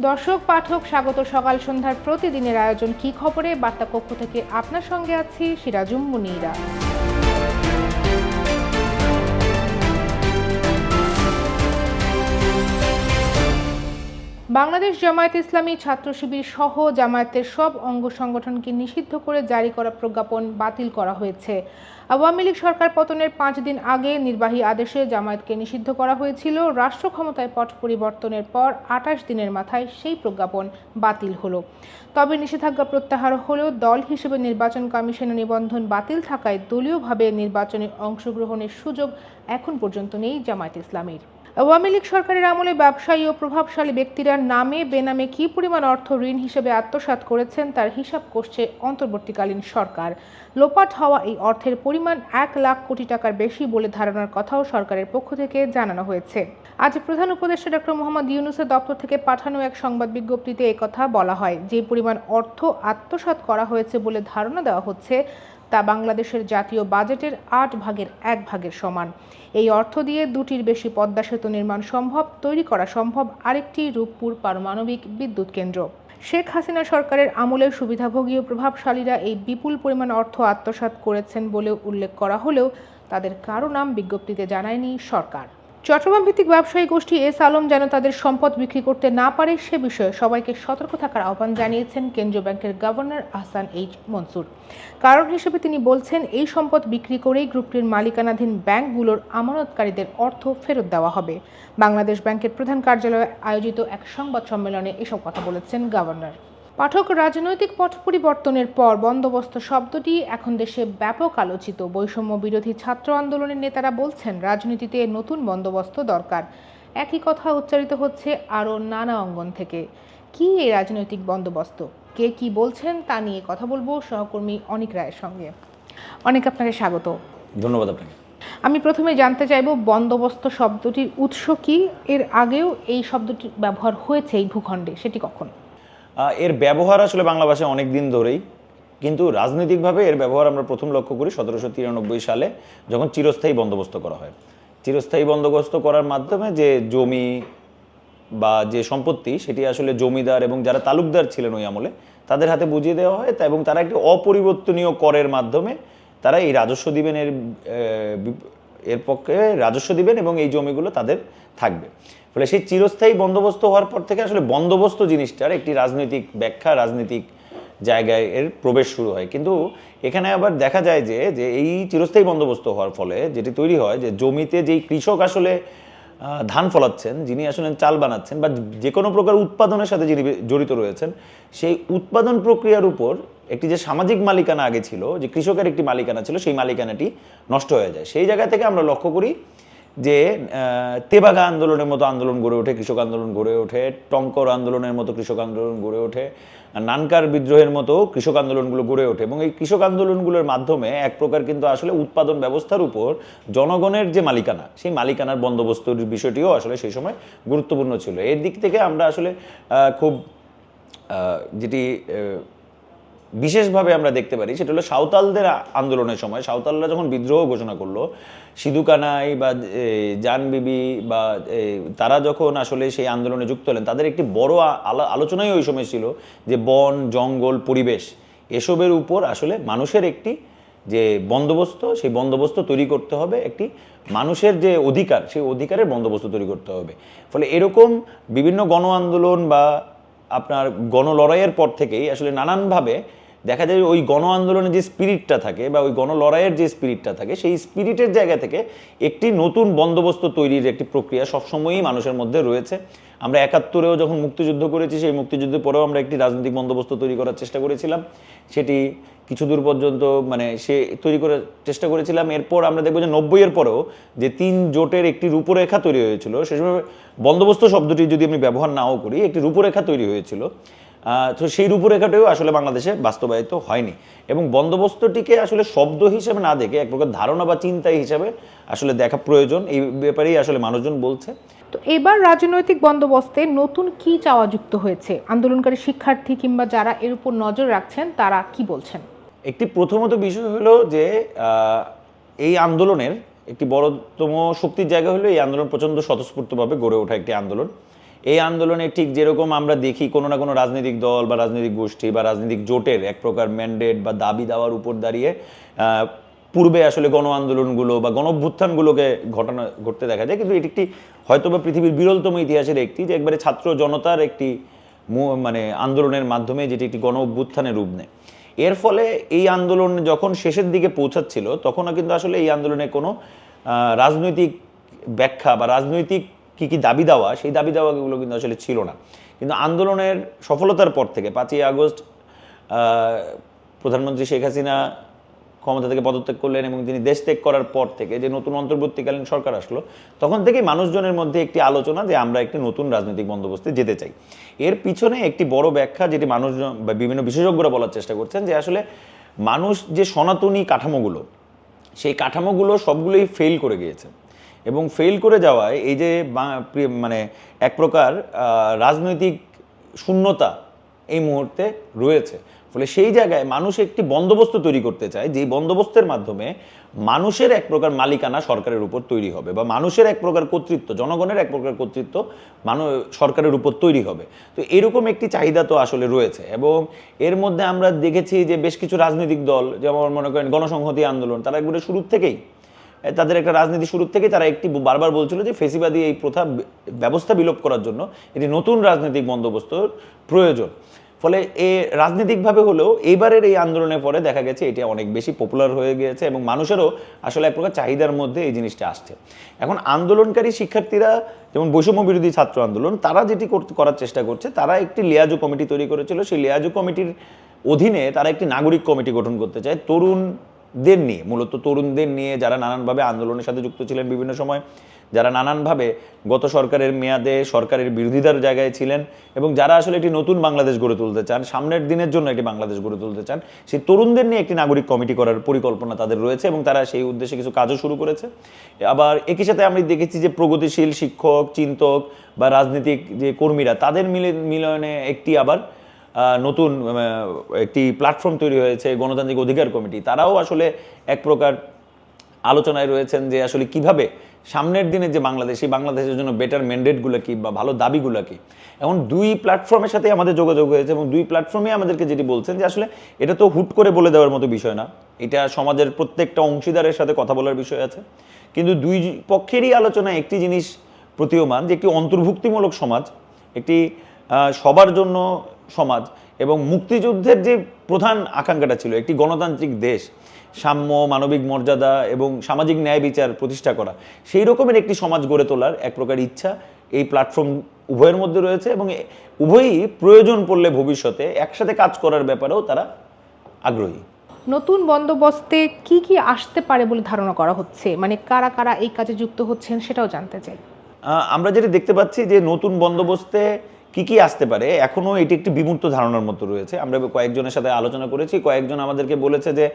দর্শক, পাঠক, স্বাগত। সকাল সন্ধ্যার প্রতিদিনের আয়োজন কি খবরে? বার্তা কক্ষ থেকে আপনার সঙ্গে আছি সিরাজুম মুনিরা। বাংলাদেশ জামায়াত ইসলামী ছাত্র শিবির সহ জামায়াতের সব অঙ্গ সংগঠনকে নিষিদ্ধ করে জারি করা প্রজ্ঞাপন বাতিল করা হয়েছে। আওয়ামী লীগ সরকার পতনের পাঁচ দিন আগে নির্বাহী আদেশে জামায়াতকে নিষিদ্ধ করা হয়েছিল। রাষ্ট্র ক্ষমতায় পট পরিবর্তনের পর আঠাশ দিনের মাথায় সেই প্রজ্ঞাপন বাতিল হলো। তবে নিষেধাজ্ঞা প্রত্যাহার হলেও দল হিসেবে নির্বাচন কমিশনের নিবন্ধন বাতিল থাকায় দলীয়ভাবে নির্বাচনে অংশগ্রহণের সুযোগ এখন পর্যন্ত নেই জামায়াত ইসলামীর। আওয়ামী লীগ সরকারের আমলে ব্যবসায়ী ও প্রভাবশালী ব্যক্তিরা নামে বেনামে কী পরিমাণ অর্থ ঋণ হিসেবে আত্মসাৎ করেছেন তার হিসাব করছে অন্তর্বর্তীকালীন সরকার। লোপাট হওয়া এই অর্থের পরিমাণ এক লাখ কোটি টাকার বেশি বলে ধারণার কথাও সরকারের পক্ষ থেকে জানানো হয়েছে। আজ প্রধান উপদেষ্টা ডক্টর মোহাম্মদ ইউনুসের দপ্তর থেকে পাঠানো এক সংবাদ বিজ্ঞপ্তিতে একথা বলা হয়, যে পরিমাণ অর্থ আত্মসাৎ করা হয়েছে বলে ধারণা দেওয়া হচ্ছে তা বাংলাদেশের জাতীয় বাজেটের আট ভাগের এক ভাগের সমান। এই অর্থ দিয়ে দুটির বেশি পদ্মা সেতু নির্মাণ সম্ভব, তৈরি করা সম্ভব আরেকটি রূপপুর পারমাণবিক বিদ্যুৎ কেন্দ্র। শেখ হাসিনা সরকারের আমলের সুবিধাভোগী ও প্রভাবশালীরা এই বিপুল পরিমাণ অর্থ আত্মসাৎ করেছেন বলেও উল্লেখ করা হলেও তাদের কারও নাম বিজ্ঞপ্তিতে জানায়নি সরকার। চট্টগ্রাম ভিত্তিক ব্যবসায়ী গোষ্ঠী এস আলম যেন তাদের সম্পদ বিক্রি করতে না পারে সে বিষয়ে সবাইকে সতর্ক থাকার আহ্বান জানিয়েছেন কেন্দ্রীয় ব্যাংকের গভর্নর আহসান এইচ মনসুর। কারণ হিসেবে তিনি বলছেন, এই সম্পদ বিক্রি করেই গ্রুপটির মালিকানাধীন ব্যাংকগুলোর আমানতকারীদের অর্থ ফেরত দেওয়া হবে। বাংলাদেশ ব্যাংকের প্রধান কার্যালয়ে আয়োজিত এক সংবাদ সম্মেলনে এসব কথা বলেছেন গভর্নর। পাঠক রাজনৈতিক পট পরিবর্তনের পর বন্দোবস্ত শব্দটি এখন দেশে ব্যাপক আলোচিত। বৈষম্য বিরোধী ছাত্র আন্দোলনের নেতারা বলছেন রাজনীতিতে নতুন বন্দোবস্ত দরকার। একই কথা উচ্চারিত হচ্ছে আরও নানা অঙ্গন থেকে। কি এই রাজনৈতিক বন্দোবস্ত? কে কি বলছেন তা নিয়ে কথা বলব সহকর্মী অনিক রায়ের সঙ্গে। অনেক আপনাকে স্বাগত। ধন্যবাদ আপনাকে। আমি প্রথমে জানতে চাইব বন্দোবস্ত শব্দটির উৎস কি? এর আগেও এই শব্দটি ব্যবহার হয়েছে এই ভূখণ্ডে সেটি কখন? এর ব্যবহার আসলে বাংলা ভাষায় অনেক দিন ধরেই, কিন্তু রাজনৈতিকভাবে এর ব্যবহার আমরা প্রথম লক্ষ্য করি সতেরোশো তিরানব্বই সালে যখন চিরস্থায়ী বন্দোবস্ত করা হয়। চিরস্থায়ী বন্দোবস্ত করার মাধ্যমে যে জমি বা যে সম্পত্তি, সেটি আসলে জমিদার এবং যারা তালুকদার ছিলেন ওই আমলে, তাদের হাতে বুঝিয়ে দেওয়া হয়। এবং তারা একটি অপরিবর্তনীয় করের মাধ্যমে তারা এই রাজস্ব দিবেন এর এর পক্ষে রাজস্ব দিবেন এবং এই জমিগুলো তাদের থাকবে। ফলে সেই চিরস্থায়ী বন্দোবস্ত হওয়ার পর থেকে আসলে বন্দোবস্ত জিনিসটার একটি রাজনৈতিক ব্যাখ্যা, রাজনৈতিক জায়গায় এর প্রবেশ শুরু হয়। কিন্তু এখানে আবার দেখা যায় যে যে এই চিরস্থায়ী বন্দোবস্ত হওয়ার ফলে যেটি তৈরি হয়, যে জমিতে যেই কৃষক আসলে ধান ফলাচ্ছেন, যিনি আসলে চাল বানাচ্ছেন বা যে কোনো প্রকার উৎপাদনের সাথে যিনি জড়িত রয়েছেন, সেই উৎপাদন প্রক্রিয়ার উপর একটি যে সামাজিক মালিকানা আগে ছিল, যে কৃষকের একটি মালিকানা ছিল, সেই মালিকানাটি নষ্ট হয়ে যায়। সেই জায়গা থেকে আমরা লক্ষ্য করি যে তেবাগা আন্দোলনের মতো আন্দোলন গড়ে ওঠে, কৃষক আন্দোলন গড়ে ওঠে টঙ্কর আন্দোলনের মতো কৃষক আন্দোলন গড়ে ওঠে নানকার বিদ্রোহের মতো কৃষক আন্দোলনগুলো গড়ে ওঠে। এবং এই কৃষক আন্দোলনগুলোর মাধ্যমে এক প্রকার কিন্তু আসলে উৎপাদন ব্যবস্থার উপর জনগণের যে মালিকানা, সেই মালিকানার বন্দোবস্তর বিষয়টিও আসলে সেই সময় গুরুত্বপূর্ণ ছিল। এর দিক থেকে আমরা আসলে খুব যেটি বিশেষভাবে আমরা দেখতে পারি সেটা হলো সাঁওতালদের আন্দোলনের সময় সাঁওতালরা যখন বিদ্রোহ ঘোষণা করল সিধুকানাই বা এ, জান বিবি বা তারা যখন আসলে সেই আন্দোলনে যুক্ত হলেন তাদের একটি বড় আলোচনাই ওই সময় ছিল যে বন জঙ্গল পরিবেশ এসবের উপর আসলে মানুষের একটি যে বন্দোবস্ত সেই বন্দোবস্ত তৈরি করতে হবে একটি মানুষের যে অধিকার সেই অধিকারের বন্দোবস্ত তৈরি করতে হবে। ফলে এরকম বিভিন্ন গণ আন্দোলন বা আপনার গণলড়াইয়ের পর থেকেই আসলে নানানভাবে দেখা যায় ওই গণ আন্দোলনের যে স্পিরিটটা থাকে বা ওই গণলড়াইয়ের যে স্পিরিটটা থাকে, সেই স্পিরিটের জায়গা থেকে একটি নতুন বন্দোবস্ত তৈরির একটি প্রক্রিয়া সবসময়ই মানুষের মধ্যে রয়েছে। আমরা একাত্তরেও যখন মুক্তিযুদ্ধ করেছি, সেই মুক্তিযুদ্ধের পরেও আমরা একটি রাজনৈতিক বন্দোবস্ত তৈরি করার চেষ্টা করেছিলাম। সেটি কিছু দূর পর্যন্ত মানে সে তৈরি করার চেষ্টা করেছিলাম। এরপর আমরা দেখব যে নব্বইয়ের পরেও যে তিন জোটের একটি রূপরেখা তৈরি হয়েছিল সে সময় বন্দোবস্ত শব্দটি যদি আমি ব্যবহার নাও করি, একটি রূপরেখা তৈরি হয়েছিল। তো সেই রূপরেখাটিও আসলে বাংলাদেশে বাস্তবায়িত হয়নি। এবং বন্দোবস্তটিকে আসলে শব্দ হিসেবে না দেখে এক প্রকার ধারণা বা চিন্তা হিসেবে আসলে দেখা প্রয়োজন। এই ব্যাপারেই আসলে মানুষজন বলছে। তো এবার রাজনৈতিক বন্দোবস্তে নতুন কি চাওয়া যুক্ত হয়েছে? আন্দোলনকারী শিক্ষার্থী কিংবা যারা এর উপর নজর রাখছেন তারা কি বলছেন? একটি প্রথমত বিষয় হলো যে এই আন্দোলনের একটি বড়তম শক্তির জায়গা হলো এই আন্দোলন প্রচণ্ড স্বতঃস্ফূর্তভাবে গড়ে ওঠা একটি আন্দোলন। এই আন্দোলনে ঠিক যেরকম আমরা দেখি কোনো না কোনো রাজনৈতিক দল বা রাজনৈতিক গোষ্ঠী বা রাজনৈতিক জোটের এক প্রকার ম্যান্ডেট বা দাবি দেওয়ার উপর দাঁড়িয়ে পূর্বে আসলে গণ আন্দোলনগুলো বা গণ অভ্যুত্থানগুলোকে ঘটনা ঘটতে দেখা যায়। কিন্তু এটি একটি হয়তো বা পৃথিবীর বিরলতম ইতিহাসের একটি যে একবারে ছাত্র জনতার একটি মানে আন্দোলনের মাধ্যমে যেটি একটি গণ অভ্যুত্থানের রূপ নেয়। এর ফলে এই আন্দোলন যখন শেষের দিকে পৌঁছাচ্ছিল, তখনও কিন্তু আসলে এই আন্দোলনে কোনো রাজনৈতিক ব্যাখ্যা বা রাজনৈতিক কি কি দাবি দেওয়া, সেই দাবি দেওয়াগুলো কিন্তু আসলে ছিল না। কিন্তু আন্দোলনের সফলতার পর থেকে পাঁচই আগস্ট প্রধানমন্ত্রী শেখ হাসিনা ক্ষমতা থেকে পদত্যাগ করলেন এবং তিনি দেশ ত্যাগ করার পর থেকে যে নতুন অন্তর্বর্তীকালীন সরকার আসলো, তখন থেকেই মানুষজনের মধ্যে একটি আলোচনা যে আমরা একটি নতুন রাজনৈতিক বন্দোবস্তে যেতে চাই। এর পিছনে একটি বড় ব্যাখ্যা যেটি মানুষজন বা বিভিন্ন বিশেষজ্ঞরা বলার চেষ্টা করছেন যে আসলে মানুষ যে সনাতনী কাঠামোগুলো, সেই কাঠামোগুলো সবগুলোই ফেল করে গিয়েছে। এবং ফেল করে যাওয়ায় এই যে মানে এক প্রকার রাজনৈতিক শূন্যতা এই মুহূর্তে রয়েছে। ফলে সেই জায়গায় মানুষ একটি বন্দোবস্ত তৈরি করতে চায়, যেই বন্দোবস্তের মাধ্যমে মানুষের এক প্রকার মালিকানা সরকারের উপর তৈরি হবে বা মানুষের এক প্রকার কর্তৃত্ব, জনগণের এক প্রকার কর্তৃত্ব মানুষ সরকারের উপর তৈরি হবে। তো এরকম একটি চাহিদা তো আসলে রয়েছে এবং এর মধ্যে আমরা দেখেছি যে বেশ কিছু রাজনৈতিক দল, যেমন মনে করেন গণসংহতি আন্দোলন, তারা একবারে শুরুর থেকেই তাদের একটা রাজনীতি শুরুর থেকেই তারা একটি বারবার বলছিল যে ফেসিবাদী এই প্রথা ব্যবস্থা বিলোপ করার জন্য এটি নতুন রাজনৈতিক বন্দোবস্তর প্রয়োজন। ফলে এ রাজনৈতিকভাবে হলেও এইবারের এই আন্দোলনের পরে দেখা গেছে এটি অনেক বেশি পপুলার হয়ে গিয়েছে এবং মানুষেরও আসলে এক প্রকার চাহিদার মধ্যে এই জিনিসটা আসছে। এখন আন্দোলনকারী শিক্ষার্থীরা যেমন বৈষম্য বিরোধী ছাত্র আন্দোলন, তারা যেটি করার চেষ্টা করছে, তারা একটি লিয়াজো কমিটি তৈরি করেছিল। সেই লিয়াজো কমিটির অধীনে তারা একটি নাগরিক কমিটি গঠন করতে চায়। তরুণদের নিয়ে, মূলত তরুণদের নিয়ে যারা নানানভাবে আন্দোলনের সাথে যুক্ত ছিলেন বিভিন্ন সময়, যারা নানানভাবে গত সরকারের মেয়াদে সরকারের বিরোধিতার জায়গায় ছিলেন এবং যারা আসলে একটি নতুন বাংলাদেশ গড়ে তুলতে চান, সামনের দিনের জন্য একটি বাংলাদেশ গড়ে তুলতে চান, সেই তরুণদের নিয়ে একটি নাগরিক কমিটি করার পরিকল্পনা তাদের রয়েছে এবং তারা সেই উদ্দেশ্যে কিছু কাজও শুরু করেছে। আবার একই সাথে আমি দেখেছি যে প্রগতিশীল শিক্ষক, চিন্তক বা রাজনীতিক যে কর্মীরা, তাদের মিলে, মিলনে একটি আবার নতুন একটি প্ল্যাটফর্ম তৈরি হয়েছে, গণতান্ত্রিক অধিকার কমিটি। তারাও আসলে এক প্রকার আলোচনায় রয়েছেন যে আসলে কীভাবে সামনের দিনে যে বাংলাদেশ এই বাংলাদেশের জন্য বেটার ম্যান্ডেটগুলো কি বা ভালো দাবিগুলো কি? এখন দুই প্ল্যাটফর্মের সাথে আমাদের যোগাযোগ হয়েছে এবং দুই প্ল্যাটফর্মে আমাদেরকে যেটি বলছেন যে আসলে এটা তো হুট করে বলে দেওয়ার মতো বিষয় না। এটা সমাজের প্রত্যেকটা অংশীদারের সাথে কথা বলার বিষয় আছে। কিন্তু দুই পক্ষেরই আলোচনা একটি জিনিস প্রতীয়মান যে একটি অন্তর্ভুক্তিমূলক সমাজ, একটি সবার জন্য সমাজ এবং মুক্তিযুদ্ধের যে প্রধান আকাঙ্ক্ষাটা ছিল একটি গণতান্ত্রিক দেশ সাম্য মানবিক মর্যাদা এবং সামাজিক ন্যায় বিচার প্রতিষ্ঠা করা সেই রকমের একটি সমাজ গড়ে তোলার এক প্রকার ইচ্ছা এই প্ল্যাটফর্ম উভয়ের মধ্যে রয়েছে এবং উভয়ই প্রয়োজন পড়লে ভবিষ্যতে একসাথে কাজ করার ব্যাপারেও তারা আগ্রহী। নতুন বন্দোবস্তে কি কি আসতে পারে বলে ধারণা করা হচ্ছে? মানে কারা কারা এই কাজে যুক্ত হচ্ছেন সেটাও জানতে চাই। আমরা যেটা দেখতে পাচ্ছি যে নতুন বন্দোবস্তে কি কি আসতে পারে? এখনও এটি একটি বিমূর্ত ধারণার মতো রয়েছে। আমরা কয়েকজনের সাথে আলোচনা করেছি। কয়েকজন আমাদেরকে বলেছে যে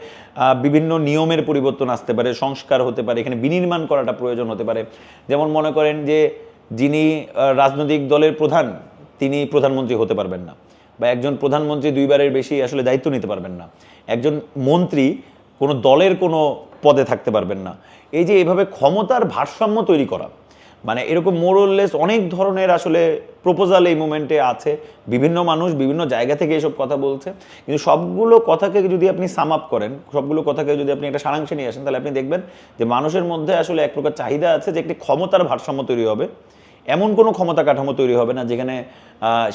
বিভিন্ন নিয়মের পরিবর্তন আসতে পারে, সংস্কার হতে পারে, এখানে বিনির্মাণ করাটা প্রয়োজন হতে পারে। যেমন মনে করেন যে, যিনি রাজনৈতিক দলের প্রধান, তিনি প্রধানমন্ত্রী হতে পারবেন না। বা একজন প্রধানমন্ত্রী দুইবারের বেশি আসলে দায়িত্ব নিতে পারবেন না। একজন মন্ত্রী কোনো দলের কোনো পদে থাকতে পারবেন না। এই যে এভাবে ক্ষমতার ভারসাম্য তৈরি করা মানে এরকম মোরললেস অনেক ধরনের আসলে প্রপোজাল এই মুমেন্টে আছে। বিভিন্ন মানুষ বিভিন্ন জায়গা থেকে এসব কথা বলছে। কিন্তু সবগুলো কথাকে যদি আপনি সাম আপ করেন, সবগুলো কথাকে যদি আপনি একটা সারাংশে নিয়ে আসেন, তাহলে আপনি দেখবেন যে মানুষের মধ্যে আসলে এক প্রকার চাহিদা আছে যে একটি ক্ষমতার ভারসাম্য তৈরি হবে। এমন কোনো ক্ষমতা কাঠামো তৈরি হবে না যেখানে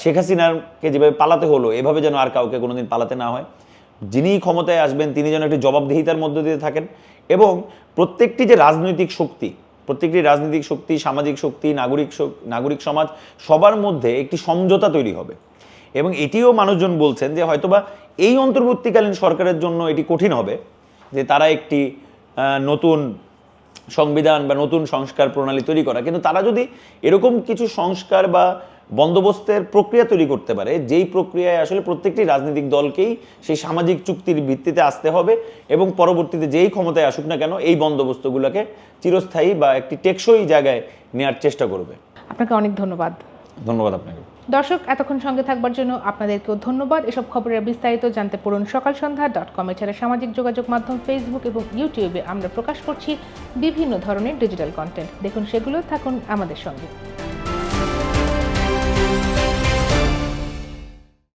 শেখ হাসিনাকে যেভাবে পালাতে হলো, এভাবে যেন আর কাউকে কোনোদিন পালাতে না হয়। যিনি ক্ষমতায় আসবেন, তিনি যেন একটি জবাবদিহিতার মধ্য দিয়ে থাকেন। এবং প্রত্যেকটি যে রাজনৈতিক শক্তি প্রত্যেকটি রাজনৈতিক শক্তি, সামাজিক শক্তি, নাগরিক নাগরিক সমাজ, সবার মধ্যে একটি সমঝোতা তৈরি হবে। এবং এটিও মানুষজন বলছেন যে হয়তোবা এই অন্তর্বর্তীকালীন সরকারের জন্য এটি কঠিন হবে, যে তারা একটি নতুন সংবিধান বা নতুন সংস্কার প্রণালী তৈরি করা। কিন্তু তারা যদি এরকম কিছু সংস্কার বা বন্দোবস্তের প্রক্রিয়া তৈরি করতে পারে। যেই প্রক্রিয়ায় আসলে প্রত্যেকটি রাজনৈতিক দলকেই সেই সামাজিক চুক্তির ভিত্তিতে আসতে হবে এবং পরবর্তীতে যেই ক্ষমতায় আসুক না কেন এই বন্দোবস্তগুলোকে চিরস্থায়ী বা একটি টেকসই জায়গায় নেওয়ার চেষ্টা করবে। আপনাকে অনেক ধন্যবাদ। ধন্যবাদ আপনাকে। দর্শক এতক্ষণ সঙ্গে থাকবার জন্য আপনাদেরকেও ধন্যবাদ। এসব খবরের বিস্তারিত জানতে পড়ুন সকাল সন্ধ্যা ডট কম এছাড়া সামাজিক যোগাযোগ মাধ্যম ফেসবুক এবং ইউটিউবে আমরা প্রকাশ করছি বিভিন্ন ধরনের ডিজিটাল কন্টেন্ট দেখুন সেগুলো থাকুন আমাদের সঙ্গে।